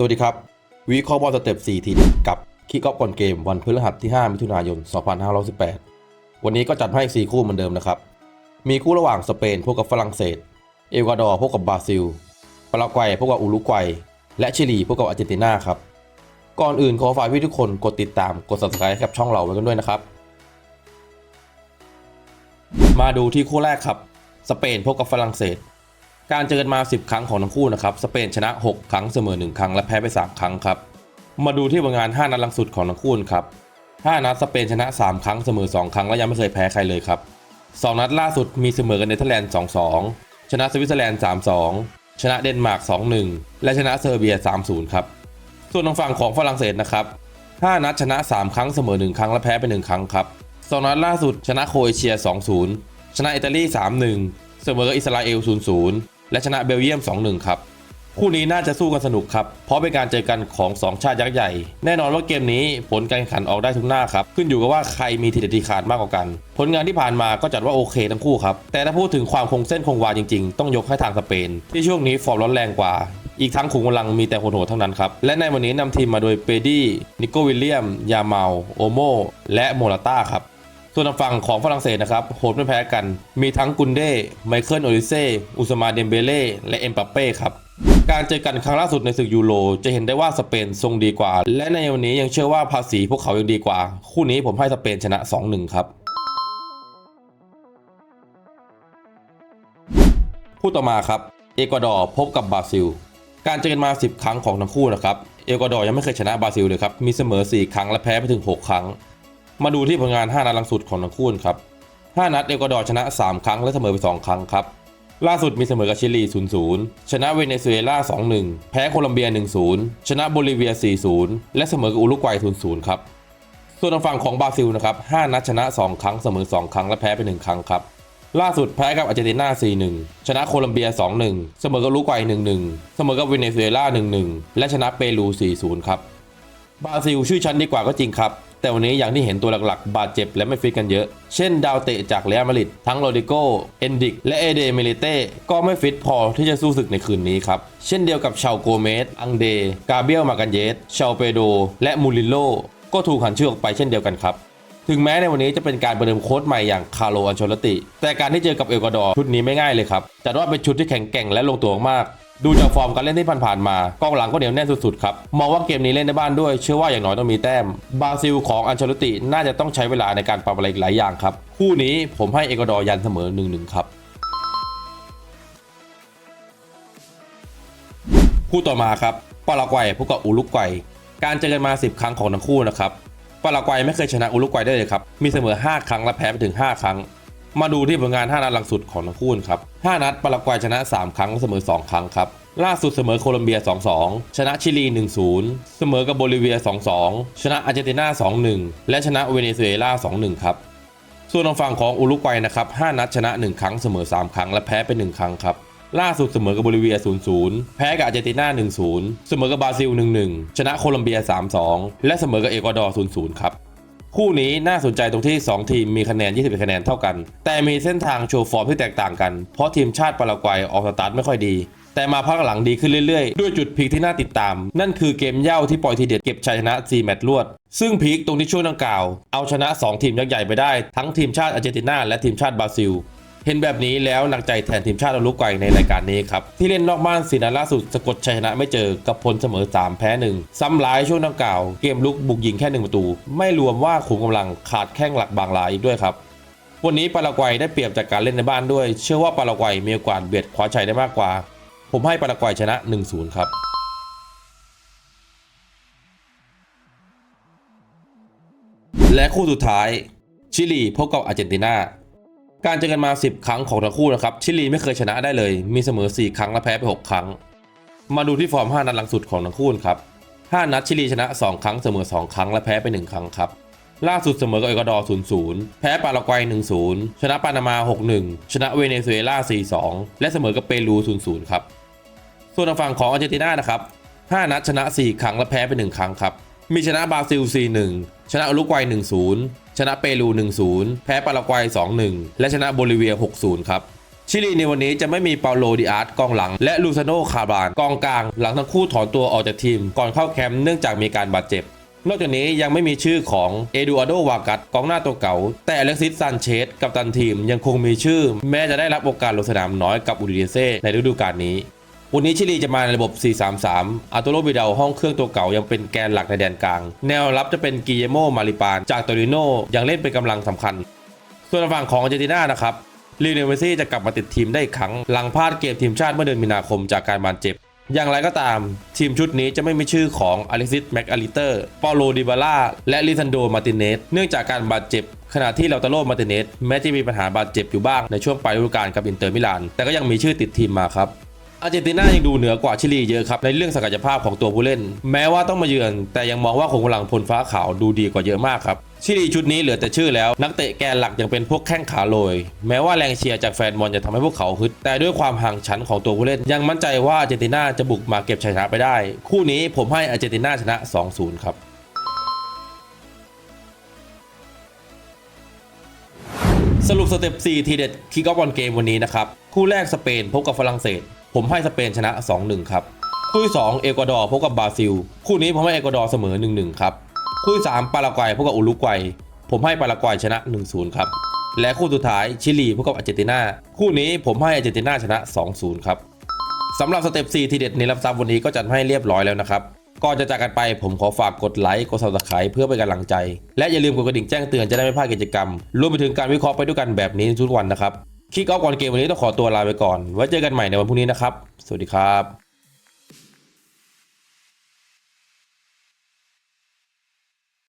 สวัสดีครับวีคอบอลสเต็ป4ทีเด็ดกับคีกอฟก่อนเกมวันพฤหัสที่ 5 มิถุนายน 2518 วันนี้ก็จัดให้ 4 คู่เหมือนเดิมนะครับ มีคู่ระหว่างสเปนพบกับฝรั่งเศส เอกวาดอร์พบกับบราซิล ปารากวัยพบกับอุรุกวัย และชิลีพบกับอาร์เจนตินาครับ ก่อนอื่นขอฝากพี่ทุกคนกดติดตามกด subscribe กับช่องเราไว้กันด้วยนะครับ มาดูที่คู่แรกครับ สเปนพบกับฝรั่งเศส การเจอกันมา 10 ครั้งของทั้งคู่นะครับ สเปนชนะ 6 ครั้งเสมอ 1 ครั้งและแพ้ไป 3 ครั้งครับ มาดูที่ผลงาน 5 นัดหลังสุดของทั้งคู่ครับ 5 นัดสเปนชนะ 3 ครั้งเสมอ 2 ครั้งและยังไม่เคยแพ้ใครเลยครับ 2 นัดล่าสุดมีเสมอกันเนเธอร์แลนด์ 2-2 ชนะสวิตเซอร์แลนด์ 3-2 ชนะเดนมาร์ก 2-1 และชนะเซอร์เบีย 3-0 ครับ ส่วนทางฝั่งของฝรั่งเศสนะครับ 5 นัดชนะ 3 ครั้งเสมอ 1 ครั้งและแพ้ไป 1 ครั้งครับ 2 นัดล่าสุดชนะโครเอเชีย 2-0 ชนะอิตาลี 3-1 เสมออิสราเอล 0-0 และชนะเบลเยียม 2-1 ครับ คู่นี้น่าจะสู้กันสนุกครับ เพราะเป็นการเจอกันของ 2 ชาติยักษ์ใหญ่ แน่นอนว่าเกมนี้ผลการแข่งขันออกได้ทุกหน้าครับ ขึ้นอยู่กับว่าใครมีทีเด็ดทีขาดมากกว่ากัน ผลงานที่ผ่านมาก็จัดว่าโอเคทั้งคู่ครับ แต่ถ้าพูดถึงความคงเส้นคงวาจริงๆ ต้องยกให้ทางสเปน ที่ช่วงนี้ฟอร์มร้อนแรงกว่าอีกทั้งขุมกำลังมีแต่โหดๆทั้งนั้นครับ และในวันนี้นำทีมมาโดยเปดี้ นิโกวิลเลียม ยาเมา โอโม และโมราต้าครับ ส่วนทางฝั่งของฝรั่งเศสนะครับโหดไม่แพ้กัน มีทั้งกุนเด้ ไมเคิลโอลิเซ่ อุสมาเดมเบเล่ และเอ็มปัปเป้ครับ การเจอกันครั้งล่าสุดในศึกยูโร จะเห็นได้ว่าสเปนทรงดีกว่า และในวันนี้ยังเชื่อว่าภาษีพวกเขายังดีกว่า คู่นี้ผมให้สเปนชนะ 2-1 ครับคู่ต่อมาครับ เอกวาดอร์พบกับบราซิล การเจอกันมา 10 ครั้งของทั้งคู่นะครับ เอกวาดอร์ยังไม่เคยชนะบราซิลเลยครับ มีเสมอ 4 ครั้งและแพ้ไปถึง 6 ครั้ง มาดูที่ผลงาน 5 นัดหลังสุดของทั้งคู่ครับ 5 นัดเอกวาดอร์ชนะ 3 ครั้งและเสมอไป 2 ครั้งครับ ล่าสุดมีเสมอกับชิลี 0-0 ชนะเวเนซุเอลา 2-1 แพ้โคลัมเบีย 1-0 ชนะโบลิเวีย 4-0 และเสมอกับอุรุกวัย 0-0 ครับ ส่วนทางฝั่งของบราซิลนะครับ 5 นัดชนะ 2 ครั้งเสมอ 2 ครั้ง และแพ้ไป 1 ครั้งครับ ล่าสุดแพ้กับอาร์เจนตินา 4-1 ชนะโคลัมเบีย 2-1 เสมอกับอุรุกวัย 1-1 เสมอกับเวเนซุเอลา 1-1 และชนะเปรู 4-0 ครับ บราซิลชื่อชั้นดีกว่าก็จริงครับ แต่วันนี้อย่างที่เห็นตัวหลักๆ บาดเจ็บและไม่ฟิตกันเยอะ เช่นดาวเตะจากเรอัลมาดริดทั้งโรดิโกเอนดิก และเอเดเมลิเต้ก็ไม่ฟิตพอที่จะสู้ศึกในคืนนี้ครับ เช่นเดียวกับชาวโกเมส อังเด กาเบียลมากันเยสชาวเปโด และมูริโลก็ถูกหันชื่อออกไปเช่นเดียวกันครับถึงแม้ในวันนี้จะเป็นการประเดิมโค้ชใหม่อย่างคาร์โลอันโชลติ แต่การที่เจอกับเอกวาดอร์ชุดนี้ไม่ง่ายเลยครับจัดว่าเป็นชุดที่แข็งแกร่งและลงตัวมาก ดูจากฟอร์มการเล่นที่ผ่านๆมากองหลังก็เหนียวแน่นสุดๆครับ มองว่าเกมนี้เล่นในบ้านด้วย เชื่อว่าอย่างน้อยต้องมีแต้ม บราซิลของอันเชลติ น่าจะต้องใช้เวลาในการปรับอะไรหลายอย่างครับ คู่นี้ผมให้เอกวาดอร์ยันเสมอ1-1ครับ คู่ต่อมาครับปารากวัยพบกับอุรุกวัย การเจอกันมา 10 ครั้งของทั้งคู่นะครับปารากวัยไม่เคยชนะอุรุกวัยได้เลยครับ มีเสมอ 5 ครั้งและแพ้ไปถึง 5 ครั้ง มาดูที่ผลงาน 5 นัดหลังสุดของทั้งคู่ครับ 5 นัดปารากวัยชนะ 3 ครั้งและเสมอ 2 ครั้งครับล่าสุดเสมอโคลัมเบีย 2-2 ชนะชิลี 1-0 เสมอกับโบลิเวีย 2-2 ชนะอาร์เจนตินา 2-1 และชนะเวเนซุเอลา 2-1 ครับ ส่วนทางฝั่งของอุรุกวัยนะครับ 5 นัดชนะ 1 ครั้งเสมอ 3 ครั้ง และแพ้ไป 1 ครั้งครับ ล่าสุดเสมอกับโบลิเวีย 0-0 แพ้กับอาร์เจนตินา 1-0 เสมอกับบราซิล 1-1 ชนะโคลัมเบีย 3-2 และเสมอกับเอกวาดอร์ 0-0 ครับ คู่นี้น่าสนใจตรงที่ 2 ทีมมีคะแนน 21 คะแนนเท่ากัน แต่มีเส้นทางโชว์ฟอร์มที่แตกต่างกัน เพราะทีมชาติปารากวัยออกสตาร์ทไม่ค่อยดี แต่มาพักหลังดีขึ้นเรื่อยๆ ด้วยจุดพีคที่น่าติดตาม นั่นคือเกมเย่าที่ปล่อยทีเด็ดเก็บชัยชนะ 4 แมตช์รวด ซึ่งพีคตรงที่ช่วงดังกล่าว เอาชนะ 2 ทีมยักษ์ใหญ่ไปได้ ทั้งทีมชาติอาร์เจนตินาและทีมชาติบราซิล เห็นแบบนี้แล้วหนักใจแทนทีมชาติอุรุกวัยในรายการนี้ครับ ที่เล่นนอกบ้านสีนัดล่าสุดสะกดชัยชนะไม่เจอกับผลเสมอ 3 แพ้ 1 ซ้ำร้ายช่วงดังกล่าว เกมลุกบุกยิงแค่1ประตู ไม่รวมว่าขุมกำลังขาดแข้งหลักบางรายอีกด้วยครับวันนี้ปารากวัยได้เปรียบจากการเล่นในบ้านด้วย เชื่อว่าปารากวัยมีโอกาสเบียดคว้าชัยได้มากกว่า ผมให้ปารากวัยชนะ 1-0 ครับและคู่สุดท้าย ชิลีพบกับอาร์เจนตินา การเจอกันมา 10 ครั้งของทั้งคู่นะครับ ชิลีไม่เคยชนะได้เลย มีเสมอ 4 ครั้งและแพ้ไป 6 ครั้ง มาดูที่ฟอร์ม 5 นัดหลังสุดของทั้งคู่ครับ 5 นัดชิลีชนะ 2 ครั้งเสมอ 2 ครั้งและแพ้ไป 1 ครั้งครับ ล่าสุดเสมอกับเอกวาดอร์ 0-0 แพ้ปารากวัย 1-0 ชนะปานามา 6-1 ชนะเวเนซุเอลา 4-2 และเสมอกับเปรู 0-0 ครับ ส่วนทางฝั่งของอาร์เจนตินานะครับ 5 นัดชนะ 4 ครั้งและแพ้ไป 1 ครั้งครับ มีชนะบราซิล 4-1 ชนะอุรุกวัย 1-0 ชนะเปรู 1-0 แพ้ปารากวัย 2-1 และชนะโบลิเวีย 6-0 ครับชิลีในวันนี้จะไม่มีเปาโลดิอาร์ตกองหลัง และลูซาโนคาบานกองกลาง หลังทั้งคู่ถอนตัวออกจากทีม ก่อนเข้าแคมป์เนื่องจากมีการบาดเจ็บ นอกจากนี้ยังไม่มีชื่อของเอดูอาร์โดวากัสกองหน้าตัวเก่า แต่อเล็กซิสซานเชสกับตันทีมยังคงมีชื่อ แม้จะได้รับโอกาสลงสนามน้อยกับอูดิเนเซในฤดูกาลนี้ วันนี้ชิลีจะมาในระบบ 4-3-3 อาร์โตโรบิดาห้องเครื่องตัวเก่ายังเป็นแกนหลักในแดนกลาง แนวรับจะเป็นกิเยโม มาริปาน จากโตริโนยังเล่นเป็นกำลังสำคัญ ส่วนฝั่งของอาร์เจนตินานะครับลีเนเมซี่จะกลับมาติดทีมได้อีกครั้ง หลังพลาดเกมทีมชาติเมื่อเดือนมีนาคมจากการบาดเจ็บ อย่างไรก็ตาม ทีมชุดนี้จะไม่มีชื่อของอเล็กซิสแม็กอลิเตอร์ปาโลดิบาล่าและลิซันโดมาติเนสเนื่องจากการบาดเจ็บขณะที่เลาตาโรมาติเนสแม้จะมีปัญหาบาดเจ็บอยู่บ้างในช่วงปลายฤดูกาลกับอินเตอร์มิลานแต่ก็ยังมีชื่อติดทีมมาครับ อาร์เจนตินายังดูเหนือกว่าชิลีเยอะครับในเรื่องศักยภาพของตัวผู้เล่น แม้ว่าต้องมาเยือน แต่ยังมองว่าคงกำลังพลฟ้าขาวดูดีกว่าเยอะมากครับชิลีชุดนี้เหลือแต่ชื่อแล้ว นักเตะแกนหลักยังเป็นพวกแข้งขาโรยแม้ว่าแรงเชียร์จากแฟนบอลจะทำให้พวกเขาฮึดแต่ด้วยความห่างชั้นของตัวผู้เล่น ยังมั่นใจว่าอาร์เจนตินาจะบุกมาเก็บชัยชนะไปได้ คู่นี้ผมให้อาร์เจนตินาชนะ 2-0 ครับสรุปสเต็ป4ทีเด็ดคิกออฟบอลเกมวันนี้นะครับ คู่แรกสเปนพบกับฝรั่งเศส ผมให้สเปนชนะ 2-1 ครับ คู่ที่2เอกวาดอร์พบกับบราซิล คู่นี้ผมให้เอกวาดอร์เสมอ 1-1 ครับ คู่ที่3ปารากวัยพบกับอุรุกวัย ผมให้ปารากวัยชนะ 1-0 ครับ และคู่สุดท้ายชิลีพบกับอาร์เจนตินา คู่นี้ผมให้อาร์เจนตินาชนะ 2-0 ครับสำหรับสเต็ป4ทีเด็ดในรับทรัพย์วันนี้ก็จัดให้เรียบร้อยแล้วนะครับก่อนจะจากกันไปผมขอฝากกดไลค์กด subscribe เพื่อเป็นกำลังใจ และอย่าลืมกดกระดิ่งแจ้งเตือนจะได้ไม่พลาดกิจกรรมรวมไปถึงการวิเคราะห์ไปด้วยกันแบบนี้ทุกวันนะครับ คิกออฟก่อนเกมวันนี้ต้องขอตัวลาไปก่อน ไว้เจอกันใหม่ในวันพรุ่งนี้นะครับ สวัสดีครับ